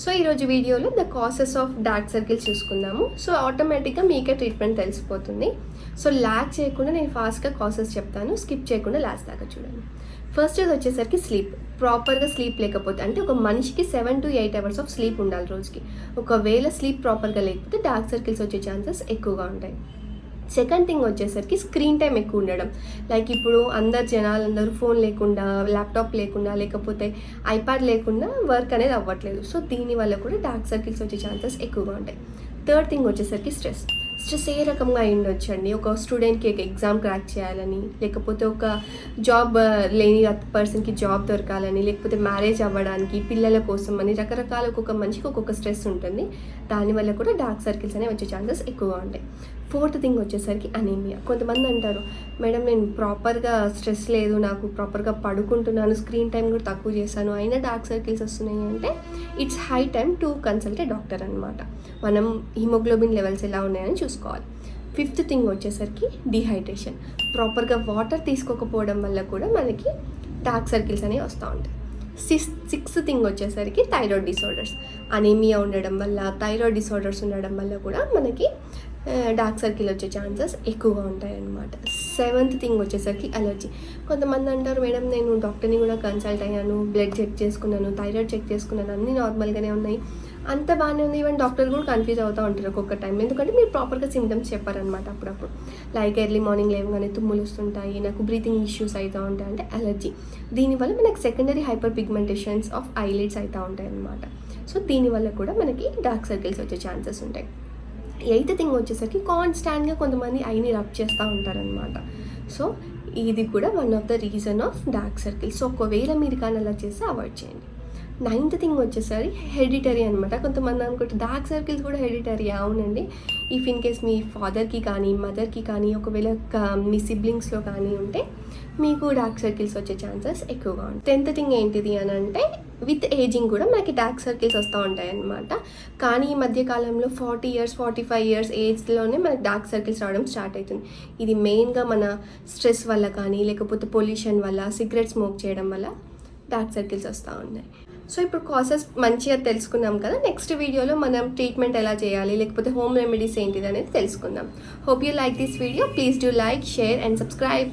So ఈరోజు వీడియోలో the causes of dark circles చూసుకుందాము. సో ఆటోమేటిక్గా మీకే ట్రీట్మెంట్ తెలిసిపోతుంది. సో ల్యాక్ చేయకుండా నేను ఫాస్ట్గా కాసెస్ చెప్తాను. స్కిప్ చేయకుండా లాస్ట్ దాకా చూడండి. ఫస్ట్ ఇది వచ్చేసరికి స్లీప్ ప్రాపర్గా స్లీప్ లేకపోతే అంటే ఒక మనిషికి seven to eight hours of sleep ఉండాలి రోజుకి. ఒకవేళ స్లీప్ ప్రాపర్గా లేకపోతే డార్క్ సర్కిల్స్ వచ్చే ఛాన్సెస్ ఎక్కువగా ఉంటాయి. సెకండ్ థింగ్ వచ్చేసరికి స్క్రీన్ టైం ఎక్కువ ఉండడం. లైక్ ఇప్పుడు అందరు జనాలు అందరూ ఫోన్ లేకుండా ల్యాప్టాప్ లేకుండా లేకపోతే ఐప్యాడ్ లేకుండా వర్క్ అనేది అవ్వట్లేదు. సో దీనివల్ల కూడా డార్క్ సర్కిల్స్ వచ్చే ఛాన్సెస్ ఎక్కువగా ఉంటాయి. థర్డ్ థింగ్ వచ్చేసరికి స్ట్రెస్. స్ట్రెస్ ఏ రకంగా అయి ఉండొచ్చండి ఒక స్టూడెంట్కి ఒక ఎగ్జామ్ క్రాక్ చేయాలని లేకపోతే ఒక జాబ్ లేని పర్సన్కి జాబ్ దొరకాలని లేకపోతే మ్యారేజ్ అవ్వడానికి పిల్లల కోసం అని రకరకాల ఒక్కొక్క మనిషికి ఒక్కొక్క స్ట్రెస్ ఉంటుంది. దానివల్ల కూడా డార్క్ సర్కిల్స్ అనేవి వచ్చే ఛాన్సెస్ ఎక్కువగా ఉంటాయి. ఫోర్త్ థింగ్ వచ్చేసరికి అనీమియా. కొంతమంది అంటారు మేడం నేను ప్రాపర్గా స్ట్రెస్ లేదు నాకు ప్రాపర్గా పడుకుంటున్నాను స్క్రీన్ టైం కూడా తక్కువ చేశాను అయినా డార్క్ సర్కిల్స్ వస్తున్నాయి అంటే it's high time to consult a doctor అనమాట మనం హిమోగ్లోబిన్ లెవెల్స్ ఎలా ఉన్నాయని చూసుకోవాలి. ఫిఫ్త్ థింగ్ వచ్చేసరికి డిహైడ్రేషన్. ప్రాపర్గా వాటర్ తీసుకోకపోవడం వల్ల కూడా మనకి డార్క్ సర్కిల్స్ అనేవి వస్తూ ఉంటాయి. సిక్స్ సిక్స్త్ థింగ్ వచ్చేసరికి థైరాయిడ్ డిసార్డర్స్. అనీమియా ఉండడం వల్ల థైరాయిడ్ డిసార్డర్స్ ఉండడం వల్ల కూడా మనకి డార్క్ సర్కిల్ వచ్చే ఛాన్సెస్ ఎక్కువగా ఉంటాయి అన్నమాట సెవెంత్ థింగ్ వచ్చేసరికి అలర్జీ కొంతమంది అంటారు మేడం నేను డాక్టర్ని కూడా కన్సల్ట్ అయ్యాను బ్లడ్ చెక్ చేసుకున్నాను థైరాయిడ్ చెక్ చేసుకున్నాను అన్నీ నార్మల్గానే ఉన్నాయి. అంత బాగానే ఉంది ఈవెన్ డాక్టర్ కూడా కన్ఫ్యూజ్ అవుతూ ఉంటారు ఒక్కొక్క టైం ఎందుకంటే మీరు ప్రాపర్గా సిమ్టమ్స్ చెప్పారనమాట అప్పుడప్పుడు. లైక్ ఎర్లీ మార్నింగ్ లేవగానే తుమ్ములు వస్తుంటాయి నాకు బ్రీతింగ్ ఇష్యూస్ అవుతూ ఉంటాయి అంటే అలర్జీ దీనివల్ల మనకి secondary hyper pigmentations of eyelids అవుతూ ఉంటాయి అనమాట సో దీనివల్ల కూడా మనకి డార్క్ సర్కిల్స్ వచ్చే ఛాన్సెస్ ఉంటాయి. ఎయిత్ థింగ్ వచ్చేసరికి కాన్స్టాంట్గా కొంతమంది ఐని రబ్ చేస్తూ ఉంటారనమాట సో ఇది కూడా one of the reason of dark circles so ఒకవేళ మీరు కానీ అలా చేస్తే అవాయిడ్ చేయండి. నైన్త్ థింగ్ వచ్చేసరి హెడిటరీ అనమాట కొంతమంది అనుకుంటే డార్క్ సర్కిల్స్ కూడా హెడిటరీ అవునండి. ఇఫ్ ఇన్ కేస్ మీ ఫాదర్కి కానీ మదర్కి కానీ ఒకవేళ మీ సిబ్లింగ్స్లో కానీ ఉంటే మీకు డార్క్ సర్కిల్స్ వచ్చే ఛాన్సెస్ ఎక్కువగా ఉంటాయి. టెన్త్ థింగ్ ఏంటిది అని అంటే విత్ ఏజింగ్ కూడా మనకి డార్క్ సర్కిల్స్ వస్తూ ఉంటాయి అనమాట కానీ ఈ మధ్య కాలంలో forty years forty five years ఏజ్లోనే మనకి డార్క్ సర్కిల్స్ రావడం స్టార్ట్ అవుతుంది. ఇది మెయిన్గా మన స్ట్రెస్ వల్ల కానీ లేకపోతే పొల్యూషన్ వల్ల సిగరెట్ స్మోక్ చేయడం వల్ల డార్క్ సర్కిల్స్ వస్తూ ఉన్నాయి. సో ఇప్పుడు కాసెస్ మంచిగా తెలుసుకున్నాం కదా. నెక్స్ట్ వీడియోలో మనం ట్రీట్మెంట్ ఎలా చేయాలి లేకపోతే హోమ్ రెమెడీస్ ఏంటిది అనేది తెలుసుకుందాం. Hope you like this video please do like share and subscribe